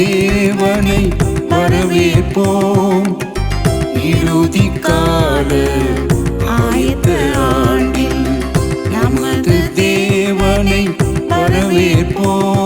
தேவனை வரவேற்போம். இறுதி கால ஆயத்த ஆண்டில் நமது தேவனை வரவேற்போம்.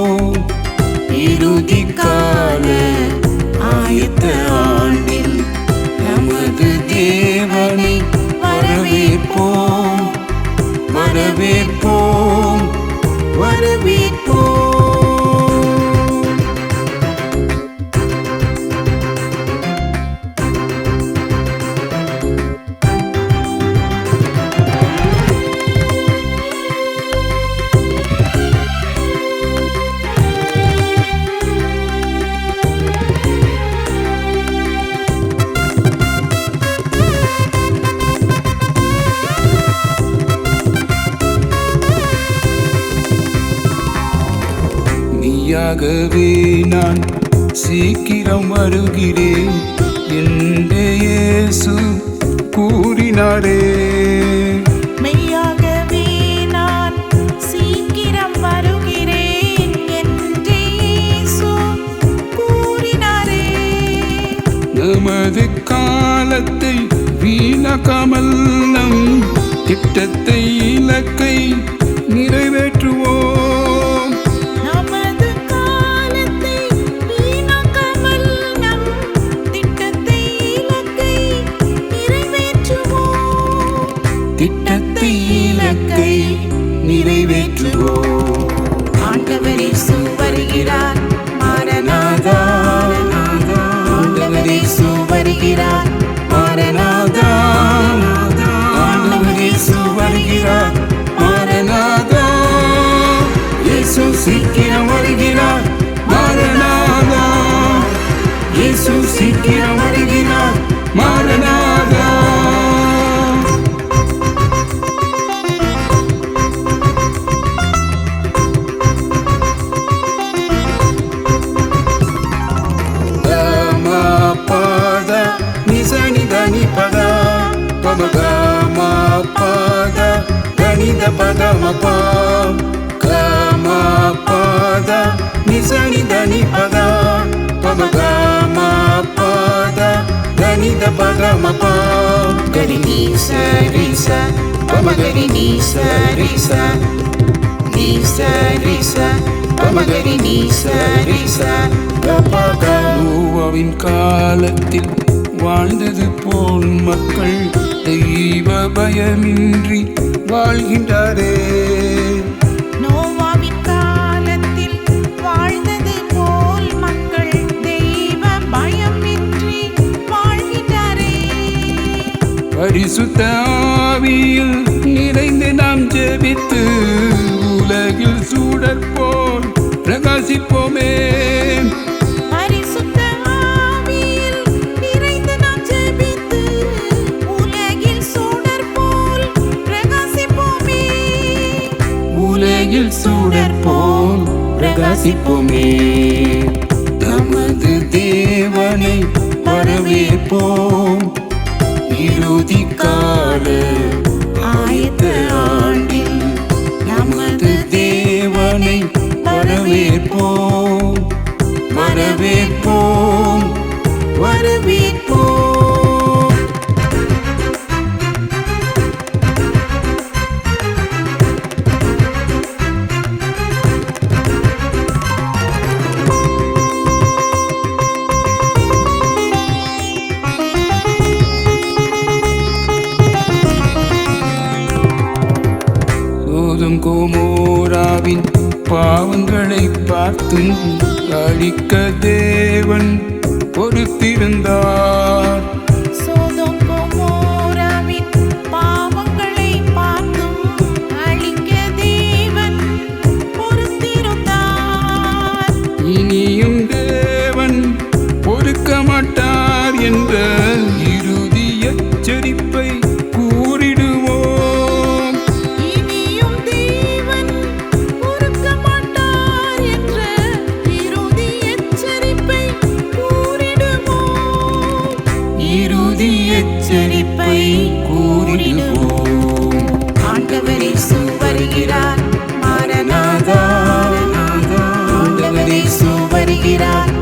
மெய்யாகவே நான் சீக்கிரம் வருகிறேன். என்று இயேசு கூறினாரே நமது నిద పదమ పమ పద నిజ నిద ని పద పమ గమ పద గనిద పదమ ప గరి ని స రి స పమ గరి ని స రి స ని స రి స పమ గరి ని స రి స நோவாவின் காலத்தில் வாழ்ந்தது போல் மக்கள் தெய்வ பயமின்றி வாழ்கின்றாரே. பரிசுத்த ஆவியில் நிறைந்து நாம் ஜெபித்து உலகில் சூடர் போல் பிரகாசிப்போமே. உலகில் சூடர் பிரகாசிப்போமே. நமது தேவனை வரவேற்போம். இறுதி சோதம் கோமோராவின் பாவங்களை பார்த்தும் அழிக்க தேவன் பொறுத்திருந்தார். இறுதி எச்சரிப்பை கூறிடுவோம். ஆண்டவரை இயேசு வருகிறார். மாரநாதா ஆண்டவர் வருகிறார்.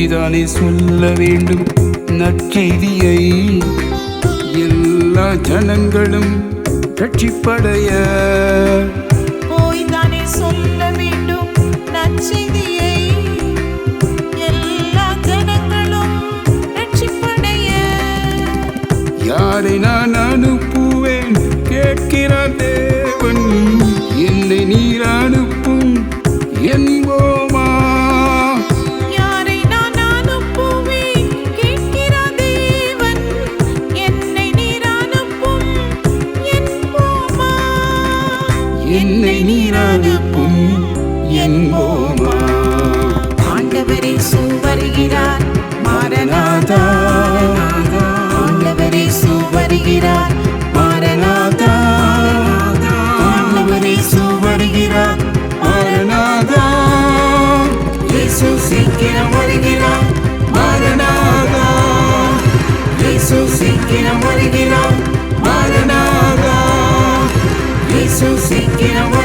போய்தானே சொல்ல வேண்டும். நற்செய்தியை எல்லா ஜனங்களும் ரட்சிப்படைய என்னை நீர் அனுப்பும் என்போமா ஆண்டவரே வருகிறார் மாரநாதா ஆண்டவரே வருகிறார் மாரநாதா ஆண்டவரே வருகிறார் மாரநாதா இயேசு சீக்கிரம் வருகிறார். மாரநாதா இயேசு சீக்கிரம் வருகிறார் walking around.